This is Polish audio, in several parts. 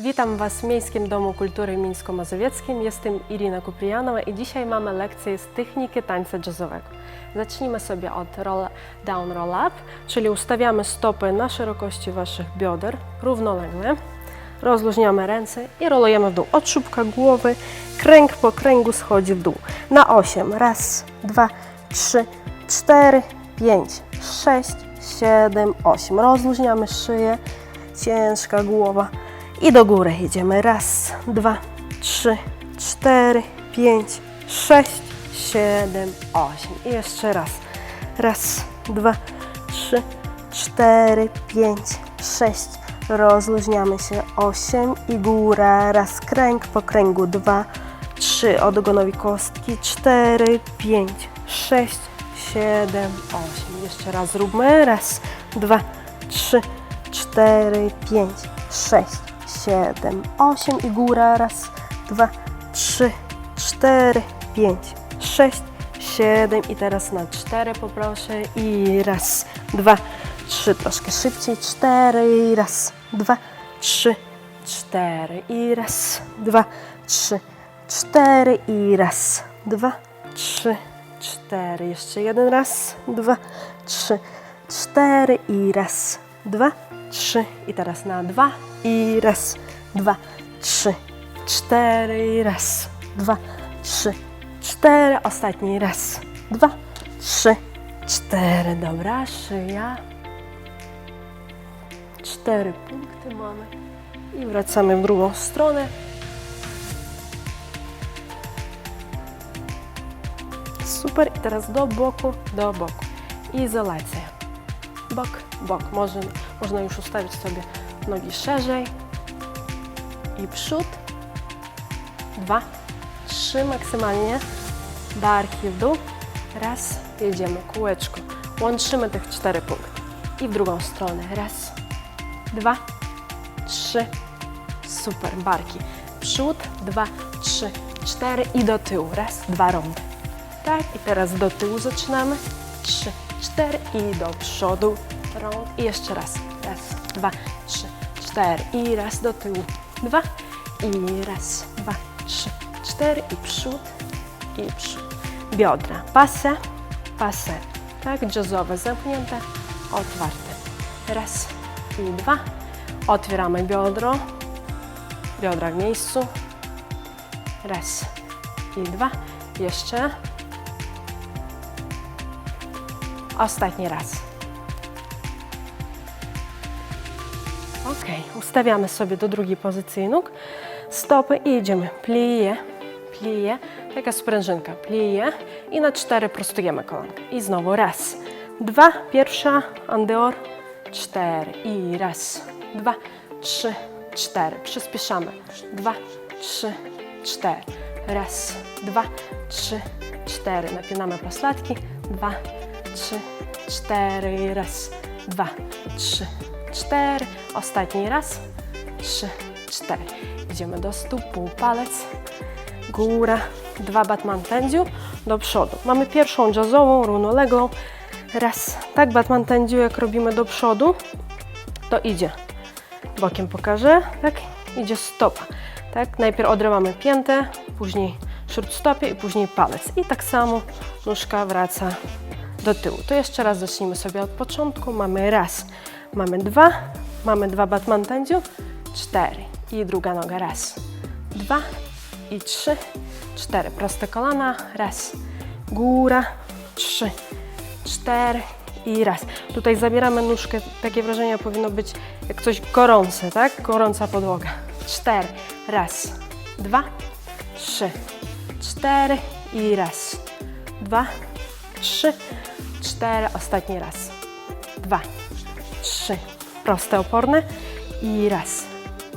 Witam Was w Miejskim Domu Kultury Mińsko-Mazowieckim. Jestem Irina Kuprianowa i dzisiaj mamy lekcję z techniki tańca jazzowego. Zacznijmy sobie od roll down, roll up, czyli ustawiamy stopy na szerokości Waszych bioder równolegle. Rozluźniamy ręce i rolujemy w dół. Od czubka głowy kręg po kręgu schodzi w dół. Na 8. Raz, dwa, trzy, cztery, pięć, sześć, siedem, osiem. Rozluźniamy szyję, ciężka głowa. I do góry idziemy. Raz, dwa, trzy, cztery, pięć, sześć, siedem, osiem. I jeszcze raz. Raz, dwa, trzy, cztery, pięć, sześć. Rozluźniamy się. Osiem i góra. Raz, kręg po kręgu. Dwa, trzy. Ogonowi kostki. Cztery, pięć, sześć, siedem, osiem. Jeszcze raz zróbmy. Raz, dwa, trzy, cztery, pięć, sześć, siedem, osiem i góra. Raz, dwa, trzy, cztery, pięć, sześć, siedem i teraz na cztery poproszę i raz, dwa, trzy, troszkę szybciej, cztery i raz, dwa, trzy, cztery i raz, dwa, trzy, cztery i raz, dwa, trzy, cztery, jeszcze jeden raz, dwa, trzy, cztery i raz, dwa, trzy i teraz na dwa i raz, dwa, trzy, cztery i raz, dwa, trzy, cztery, ostatni raz, dwa, trzy, cztery, dobra, szyja, cztery punkty mamy. I wracamy w drugą stronę. Super, i teraz do boku, do boku. Izolacja. Bok, bok. Może, można już ustawić sobie nogi szerzej. I przód. Dwa, trzy maksymalnie. Barki w dół. Raz, jedziemy, kółeczko. Łączymy tych cztery punkty. I w drugą stronę. Raz, dwa, trzy. Super, barki. Przód, dwa, trzy, cztery i do tyłu. Raz, dwa rondy. Tak, i teraz do tyłu zaczynamy. Trzy, cztery i do przodu. Rąk. I jeszcze raz. Raz, dwa, trzy, cztery. I raz do tyłu. Dwa. I raz, dwa, trzy, cztery. I przód. I przód. Biodra. Pase, pase. Tak, jazzowe zamknięte, otwarte. Raz i dwa. Otwieramy biodro. Biodra w miejscu. Raz i dwa. Jeszcze. Ostatni raz. Ok, ustawiamy sobie do drugiej pozycji nóg, stopy i idziemy. Plie, plie, taka sprężynka, plie i na cztery prostujemy kolankę. I znowu raz, dwa, pierwsza, andeor, cztery i raz, dwa, trzy, cztery. Przyspieszamy. Dwa, trzy, cztery. Raz, dwa, trzy, cztery. Napinamy pośladki. Dwa, trzy, cztery. Raz, dwa, trzy, cztery. Ostatni raz. Trzy, cztery. Idziemy do stóp, półpalec, góra, dwa Batman tędziu do przodu. Mamy pierwszą jazzową, równoległą. Raz, tak Batman tędziu, jak robimy do przodu, to idzie. Bokiem pokażę, tak, idzie stopa. Tak, najpierw odrywamy piętę, później śródstopie i później palec. I tak samo nóżka wraca do tyłu. To jeszcze raz zacznijmy sobie od początku. Mamy raz, mamy dwa, mamy dwa Batman tędziu, cztery. I druga noga. Raz, dwa. I trzy, cztery. Proste kolana, raz, góra, trzy, cztery. I raz. Tutaj zabieramy nóżkę, takie wrażenie powinno być jak coś gorące, tak? Gorąca podłoga. Cztery, raz, dwa, trzy, cztery. I raz, dwa, trzy, cztery, ostatni raz, dwa, trzy, proste, oporne i raz,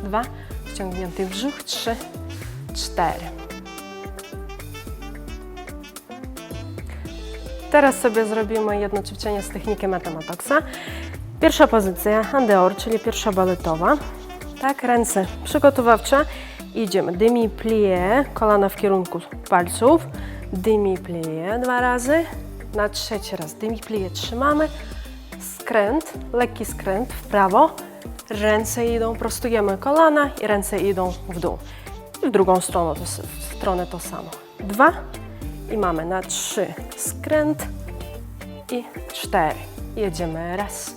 dwa, wciągnięty brzuch, trzy, cztery. Teraz sobie zrobimy jedno ćwiczenie z techniki Matematoxa. Pierwsza pozycja, andeor, czyli pierwsza baletowa. Tak, ręce przygotowawcze. Idziemy demi plie, kolana w kierunku palców. Demi plie dwa razy. Na trzeci raz demi plie trzymamy. Skręt, lekki skręt w prawo. Ręce idą, prostujemy kolana i ręce idą w dół. I w drugą stronę to, w stronę to samo. Dwa i mamy na trzy skręt i cztery. Jedziemy raz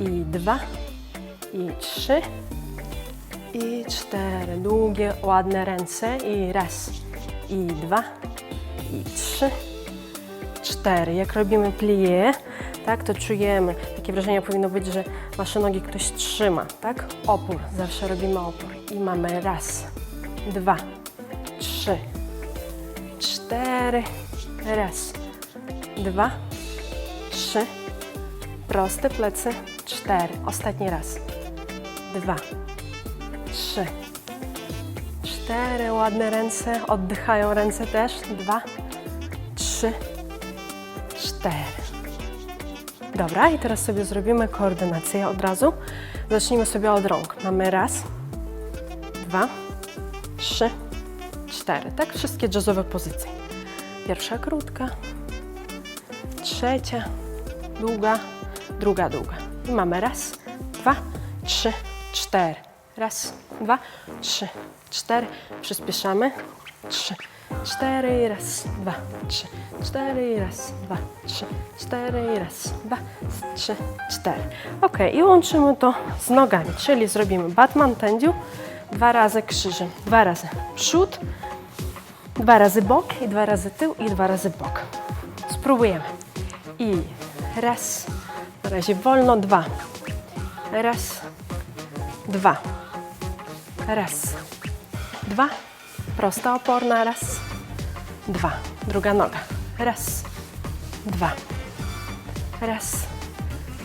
i dwa i trzy i cztery. Długie, ładne ręce i raz i dwa i trzy, cztery. Jak robimy plie, tak, to czujemy, takie wrażenie powinno być, że wasze nogi ktoś trzyma, tak? Opór, zawsze robimy opór. I mamy raz, dwa, trzy, cztery, raz, dwa, trzy, proste plecy, cztery. Ostatni raz, dwa, trzy, cztery, ładne ręce, oddychają ręce też, dwa, trzy, cztery. Dobra, i teraz sobie zrobimy koordynację od razu. Zacznijmy sobie od rąk. Mamy raz, dwa, trzy, cztery. Tak, wszystkie jazzowe pozycje. Pierwsza krótka, trzecia, długa, druga długa. I mamy raz, dwa, trzy, cztery. Raz, dwa, trzy, cztery. Przyspieszamy. Trzy, cztery raz, dwa, trzy, cztery raz, dwa, trzy, cztery raz, dwa, trzy, cztery. Ok, i łączymy to z nogami, czyli zrobimy Batman tędziu, dwa razy krzyżem, dwa razy przód, dwa razy bok i dwa razy tył i dwa razy bok. Spróbujemy. I raz, na razie wolno, dwa, raz, dwa, raz, dwa, prosta oporna, raz, dwa, druga noga, raz, dwa, raz,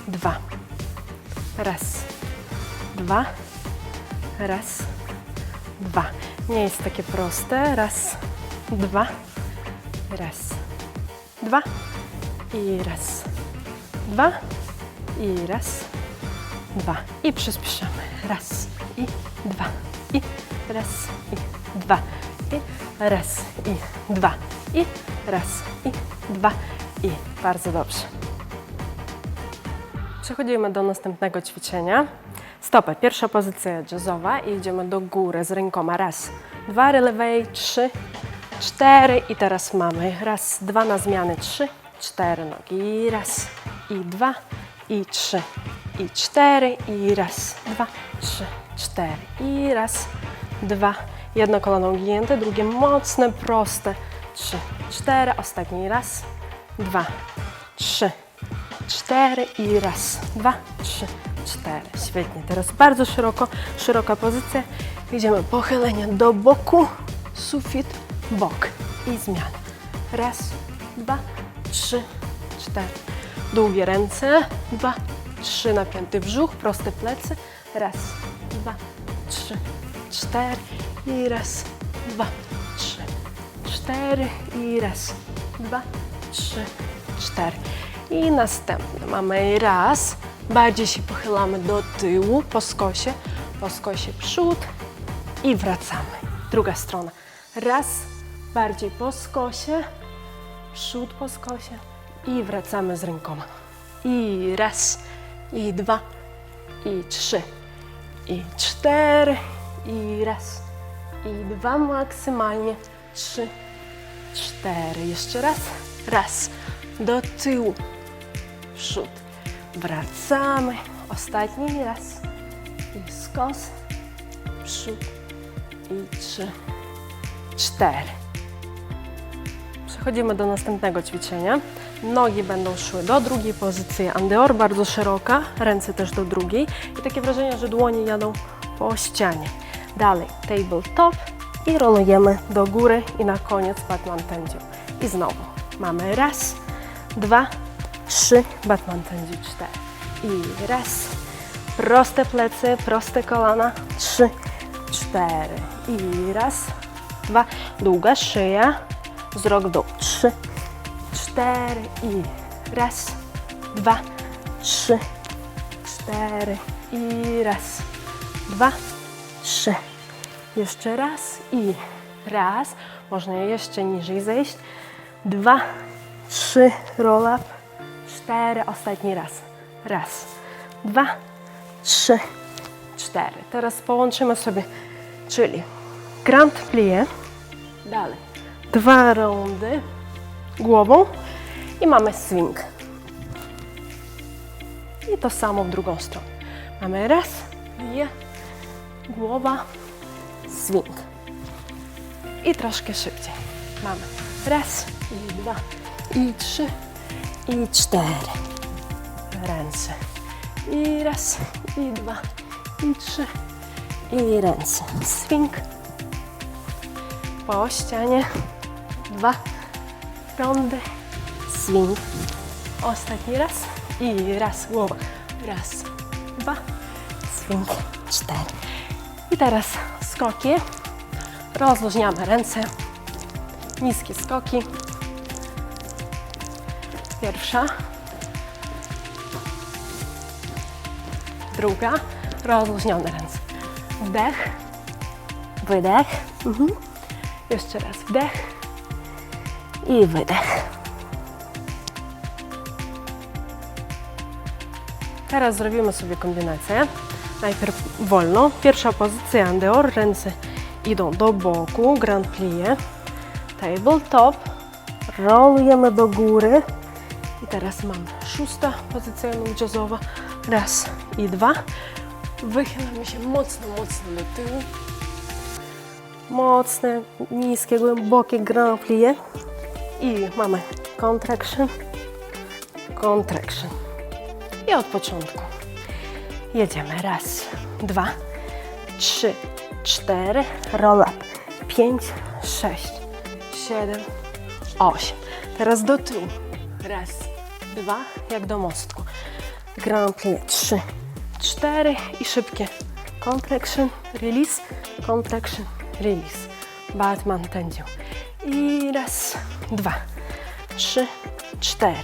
dwa, raz, dwa, raz, dwa. Nie jest takie proste, raz, dwa, raz, dwa. I raz, dwa. I raz, dwa. I przyspieszamy. Raz i dwa. I raz i dwa raz i dwa i raz i dwa i bardzo dobrze. Przechodzimy do następnego ćwiczenia. Stopę, pierwsza pozycja jazzowa i idziemy do góry z rękoma. Raz, dwa, lewej, trzy, cztery i teraz mamy raz, dwa na zmiany, trzy, cztery nogi. Raz i dwa i trzy i cztery i raz, dwa, trzy, cztery i raz, dwa. Jedno kolano ugięte, drugie mocne, proste. Trzy, cztery, ostatni raz, dwa, trzy, cztery i raz, dwa, trzy, cztery. Świetnie. Teraz bardzo szeroko, szeroka pozycja. Idziemy pochylenie do boku, sufit, bok i zmiana. Raz, dwa, trzy, cztery. Długie ręce, dwa, trzy, napięty brzuch, proste plecy. Raz, dwa, trzy, cztery i raz, dwa, trzy, cztery i raz, dwa, trzy, cztery. I następny. Mamy raz, bardziej się pochylamy do tyłu po skosie, po skosie przód i wracamy. Druga strona. Raz, bardziej po skosie, przód po skosie i wracamy z rękoma. I raz, i dwa, i trzy, i cztery, i raz, i dwa maksymalnie, trzy, cztery. Jeszcze raz, raz, do tyłu, przód. Wracamy, ostatni raz i skos, przód i trzy, cztery. Przechodzimy do następnego ćwiczenia. Nogi będą szły do drugiej pozycji andeor, bardzo szeroka, ręce też do drugiej i takie wrażenie, że dłonie jadą po ścianie. Dalej tabletop i rolujemy do góry i na koniec Batman Tendziu. I znowu mamy raz, dwa, trzy, Batman Tendziu, cztery. I raz, proste plecy, proste kolana, trzy, cztery. I raz, dwa, długa szyja, wzrok dół, trzy, cztery i raz, dwa, trzy, cztery i raz, dwa, trzy. Jeszcze raz i raz. Można jeszcze niżej zejść. Dwa, trzy, roll up. Cztery, ostatni raz. Raz, dwa, trzy, cztery. Teraz połączymy sobie, czyli grand plie, dalej dwa rundy głową i mamy swing. I to samo w drugą stronę. Mamy raz, dwie, głowa, swing. I troszkę szybciej. Mamy raz, i dwa, i trzy, i cztery. Ręce. I raz, i dwa, i trzy, i ręce. Swing. Po ścianie. Dwa. Rondy. Swing. Ostatni raz. I raz, głowa. Raz, dwa. Swing. Cztery. I teraz skoki. Rozluźniamy ręce. Niskie skoki. Pierwsza. Druga. Rozluźnione ręce. Wdech. Wydech. Mhm. Jeszcze raz wdech. I wydech. Teraz zrobimy sobie kombinację. Najpierw wolno. Pierwsza pozycja Andeor. Ręce idą do boku. Grand plie. Tabletop. Rolujemy do góry. I teraz mamy szósta pozycja jazzowa. Raz i dwa. Wychylamy się mocno, mocno do tyłu. Mocne, niskie, głębokie grand plie. I mamy contraction, contraction. I od początku. Jedziemy. Raz, dwa, trzy, cztery, roll up. Pięć, sześć, siedem, osiem. Teraz do tyłu. Raz, dwa, jak do mostku. Grand plie. Trzy, cztery i szybkie. Contraction, release, contraction, release. Batman tędził. I raz, dwa, trzy, cztery,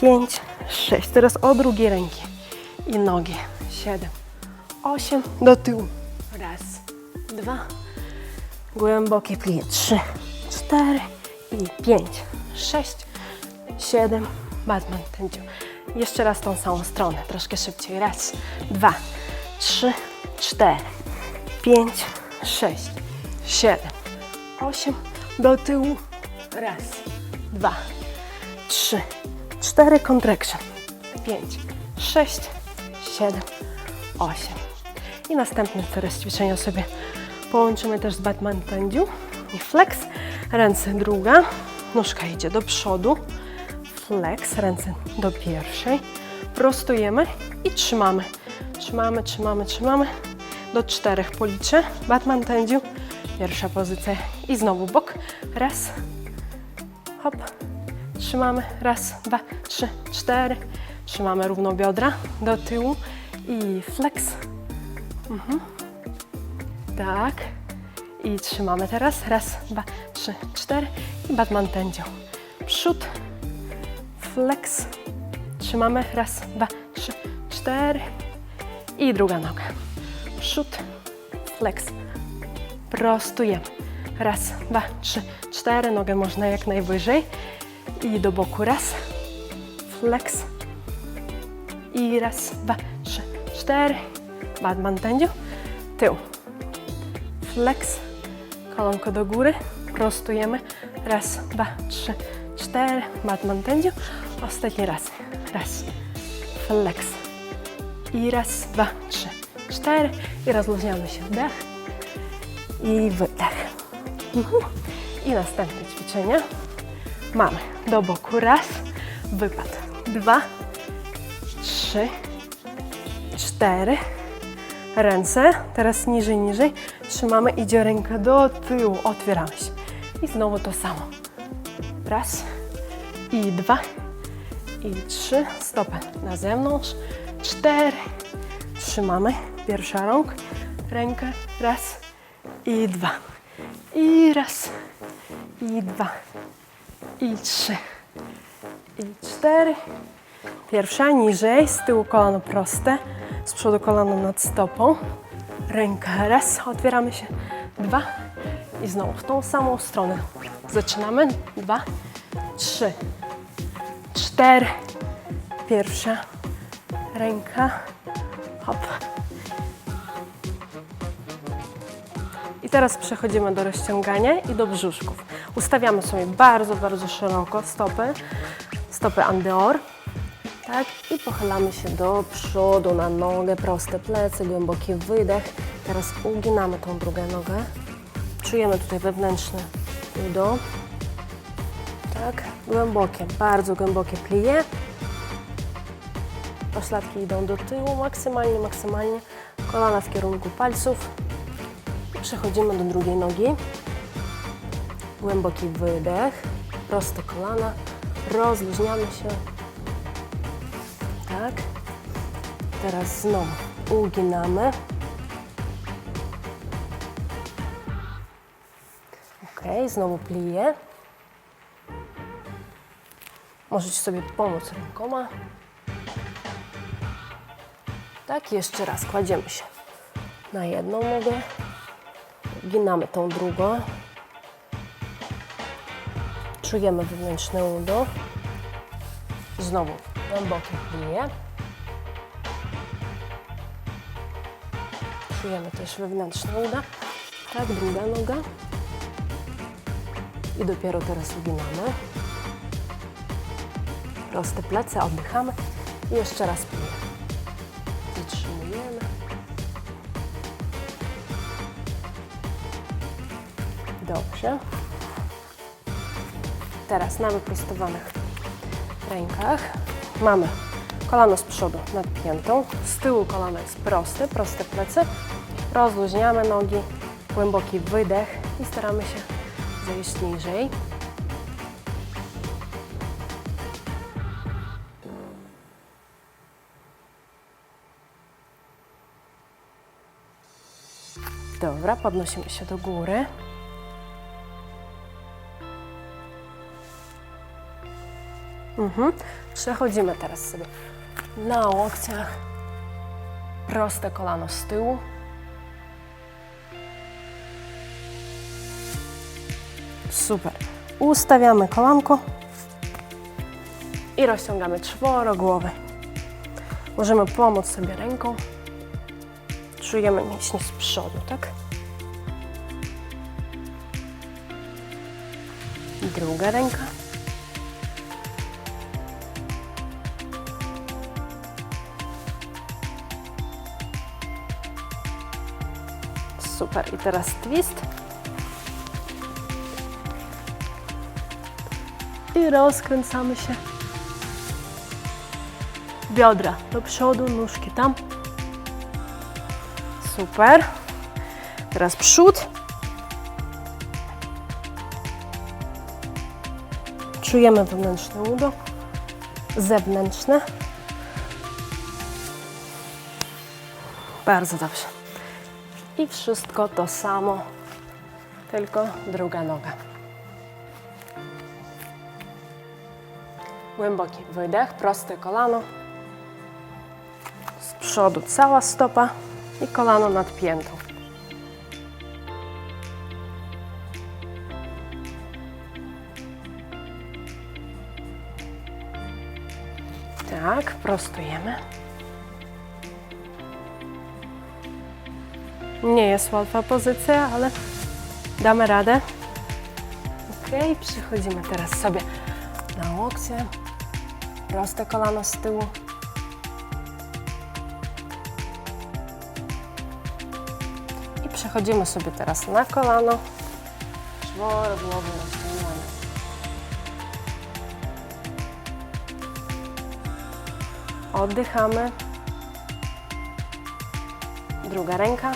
pięć, sześć. Teraz o drugiej ręki i nogi. Siedem, osiem, do tyłu. Raz, dwa, głębokie plie. Trzy, cztery i pięć, sześć, siedem. Batman tędził. Jeszcze raz tą samą stronę, troszkę szybciej. Raz, dwa, trzy, cztery, pięć, sześć, siedem, osiem, do tyłu. Raz, dwa, trzy, cztery, contraction. Pięć, sześć, siedem, osiem. I następne teraz ćwiczenia sobie połączymy też z Batman Tędziu i flex. Ręce druga, nóżka idzie do przodu. Flex, ręce do pierwszej. Prostujemy i trzymamy. Trzymamy, trzymamy, trzymamy. Do czterech policzę. Batman Tędziu. Pierwsza pozycja i znowu bok. Raz, hop. Trzymamy. Raz, dwa, trzy, cztery. Trzymamy równo biodra do tyłu i flex. Mhm. Tak. I trzymamy teraz. Raz, dwa, trzy, cztery. I Batman Tędziu. Przód. Flex. Trzymamy. Raz, dwa, trzy, cztery. I druga noga. Przód. Flex. Prostujemy. Raz, dwa, trzy, cztery. Nogę można jak najwyżej. I do boku. Raz. Flex. I raz, dwa, trzy, cztery. Batman tędziu. Tył. Flex. Kolonko do góry. Prostujemy. Raz, dwa, trzy, cztery. Batman tędziu. Ostatni raz. Raz. Flex. I raz, dwa, trzy, cztery. I rozluźniamy się. Wdech. I wydech. Mhm. I następne ćwiczenie. Mamy do boku. Raz. Wypad. Dwa. Trzy. Cztery. Ręce. Teraz niżej, niżej. Trzymamy. Idzie ręka do tyłu. Otwieramy się. I znowu to samo. Raz. I dwa. I trzy. Stopę na zewnątrz. Cztery. Trzymamy. Pierwsza rąk. Rękę. Raz. I dwa. I raz. I dwa. I trzy. I cztery. Pierwsza niżej, z tyłu kolano proste, z przodu kolano nad stopą. Ręka raz, otwieramy się. Dwa. I znowu w tą samą stronę. Zaczynamy. Dwa, trzy, cztery. Pierwsza. Ręka. Hop. teraz przechodzimy do rozciągania i do brzuszków. Ustawiamy sobie bardzo, bardzo szeroko stopy, stopy andeor. Tak, i pochylamy się do przodu na nogę, proste plecy, głęboki wydech. Teraz uginamy tą drugą nogę. Czujemy tutaj wewnętrzne udo. Tak, głębokie, bardzo głębokie plie. Pośladki idą do tyłu, maksymalnie, maksymalnie. Kolana w kierunku palców. Przechodzimy do drugiej nogi. Głęboki wydech, proste kolana. Rozluźniamy się. Tak. Teraz znowu uginamy. Ok, znowu pliję. Możecie sobie pomóc rękoma. Tak, jeszcze raz kładziemy się na jedną nogę, ginamy tą drugą, czujemy wewnętrzne udo, znowu głębokie plie, czujemy też wewnętrzne uda, tak, druga noga i dopiero teraz uginamy, proste plecy, oddychamy i jeszcze raz plie. Zatrzymujemy. Dobrze. Teraz na wyprostowanych rękach mamy kolano z przodu nad piętą, z tyłu kolano jest proste, proste plecy. Rozluźniamy nogi, głęboki wydech i staramy się zejść niżej. Dobra, podnosimy się do góry. Mhm. Przechodzimy teraz sobie na łokciach. Proste kolano z tyłu. Super. Ustawiamy kolanko i rozciągamy czworogłowy. Możemy pomóc sobie ręką czujemy mięśnie z przodu, tak? Druga ręka. Super. I teraz twist. I rozkręcamy się. Biodra do przodu, nóżki tam. Super. Teraz przód. Czujemy wewnętrzne udo, zewnętrzne. Bardzo dobrze. I wszystko to samo, tylko druga noga. Głęboki wydech, proste kolano. Z przodu cała stopa i kolano nad piętą. Tak, prostujemy. Nie jest łatwa pozycja, ale damy radę. Ok, przechodzimy teraz sobie na łokcie. Proste kolano z tyłu. I przechodzimy sobie teraz na kolano. Czworogłowy rozciągamy. Oddychamy. Druga ręka.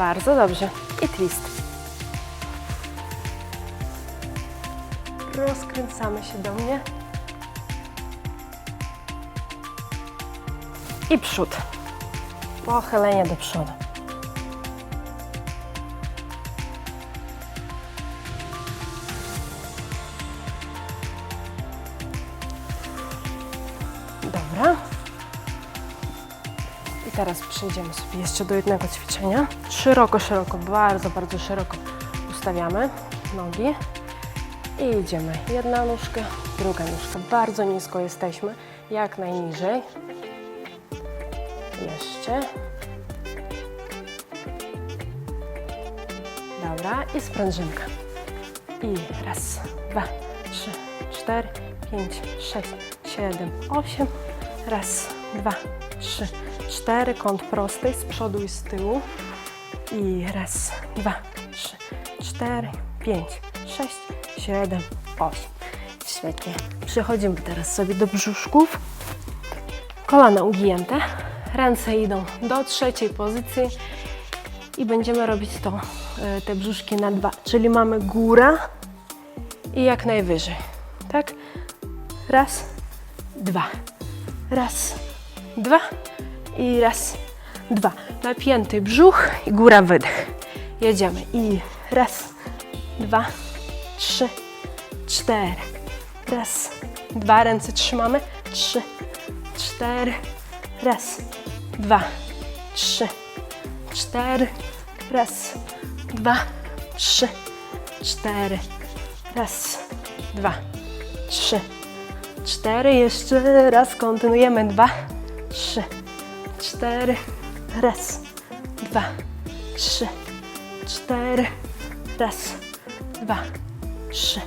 Bardzo dobrze. I twist. Rozkręcamy się do mnie. I przód. Pochylenie do przodu. Teraz przejdziemy sobie jeszcze do jednego ćwiczenia. Szeroko, szeroko, bardzo, bardzo szeroko ustawiamy nogi i idziemy. Jedna nóżka, druga nóżka. Bardzo nisko jesteśmy, jak najniżej. Jeszcze. Dobra, i sprężynka. I raz, dwa, trzy, cztery, pięć, sześć, siedem, osiem. Raz, dwa, trzy, cztery. Kąt prosty z przodu i z tyłu. I raz, dwa, trzy, cztery, pięć, sześć, siedem, osiem. Świetnie. Przechodzimy teraz sobie do brzuszków. Kolana ugięte. Ręce idą do trzeciej pozycji i będziemy robić to, e, te brzuszki na dwa. Czyli mamy góra i jak najwyżej. Tak? Raz, dwa. Raz, dwa i raz, dwa. Napięty brzuch i góra wydech. Jedziemy. I raz, dwa, trzy, cztery. Raz, dwa. Ręce trzymamy. Trzy, cztery. Raz, dwa, trzy, cztery. Raz, dwa, trzy, cztery. Raz, dwa, trzy, cztery. Jeszcze raz kontynuujemy. Dwa, trzy, cztery. Raz, dwa, trzy, cztery. Raz, dwa, trzy,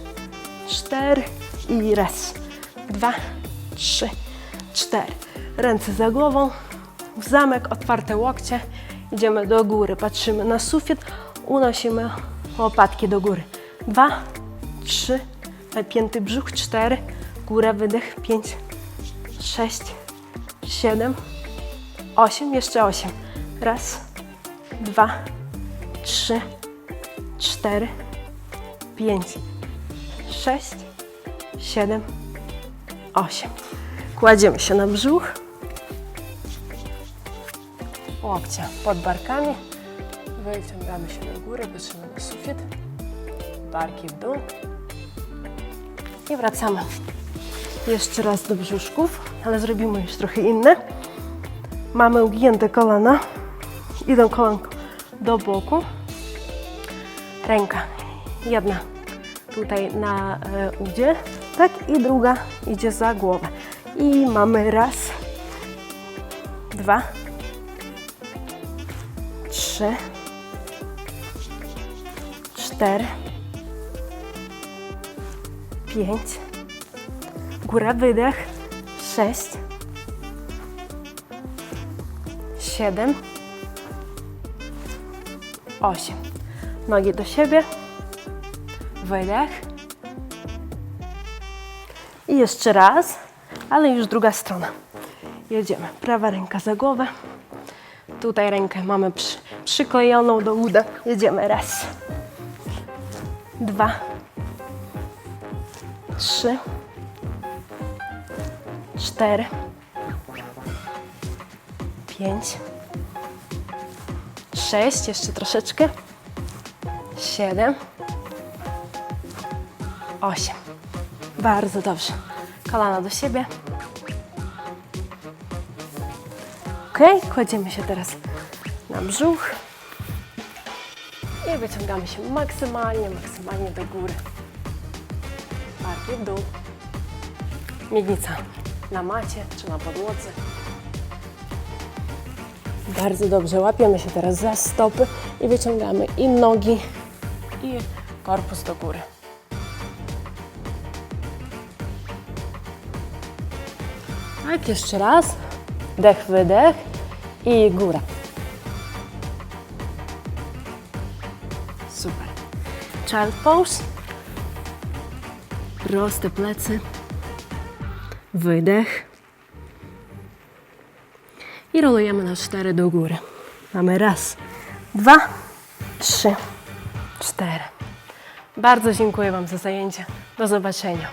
cztery. I raz, dwa, trzy, cztery. Ręce za głową, w zamek, otwarte łokcie. Idziemy do góry, patrzymy na sufit, unosimy łopatki do góry. Dwa, trzy, napięty brzuch, cztery, góra, wydech, pięć, sześć, siedem, osiem, jeszcze osiem. Raz, dwa, trzy, cztery, pięć, sześć, siedem, osiem. Kładziemy się na brzuch. Łokcie pod barkami. Wyciągamy się do góry, patrzymy na sufit. Barki w dół. I wracamy jeszcze raz do brzuszków, ale zrobimy już trochę inne. Mamy ugięte kolana. Idą kolanko do boku. Ręka jedna tutaj na e, udzie, tak? I druga idzie za głowę. I mamy raz, dwa, trzy, cztery, pięć, góra wydech, sześć, siedem, osiem. Nogi do siebie, wydech. I jeszcze raz, ale już druga strona. Jedziemy. Prawa ręka za głowę. Tutaj rękę mamy przy, przyklejoną do uda. Jedziemy. Raz, dwa, trzy, cztery, pięć, sześć, jeszcze troszeczkę, siedem, osiem. Bardzo dobrze. Kolana do siebie. Ok, kładziemy się teraz na brzuch i wyciągamy się maksymalnie, maksymalnie do góry. Barki w dół. Miednica na macie czy na podłodze. Bardzo dobrze. Łapiemy się teraz za stopy i wyciągamy i nogi, i korpus do góry. Tak, jeszcze raz. Dech, wydech i góra. Super. Child pose. Proste plecy. Wydech. Rolujemy na cztery do góry. Mamy raz, dwa, trzy, cztery. Bardzo dziękuję Wam za zajęcie. Do zobaczenia.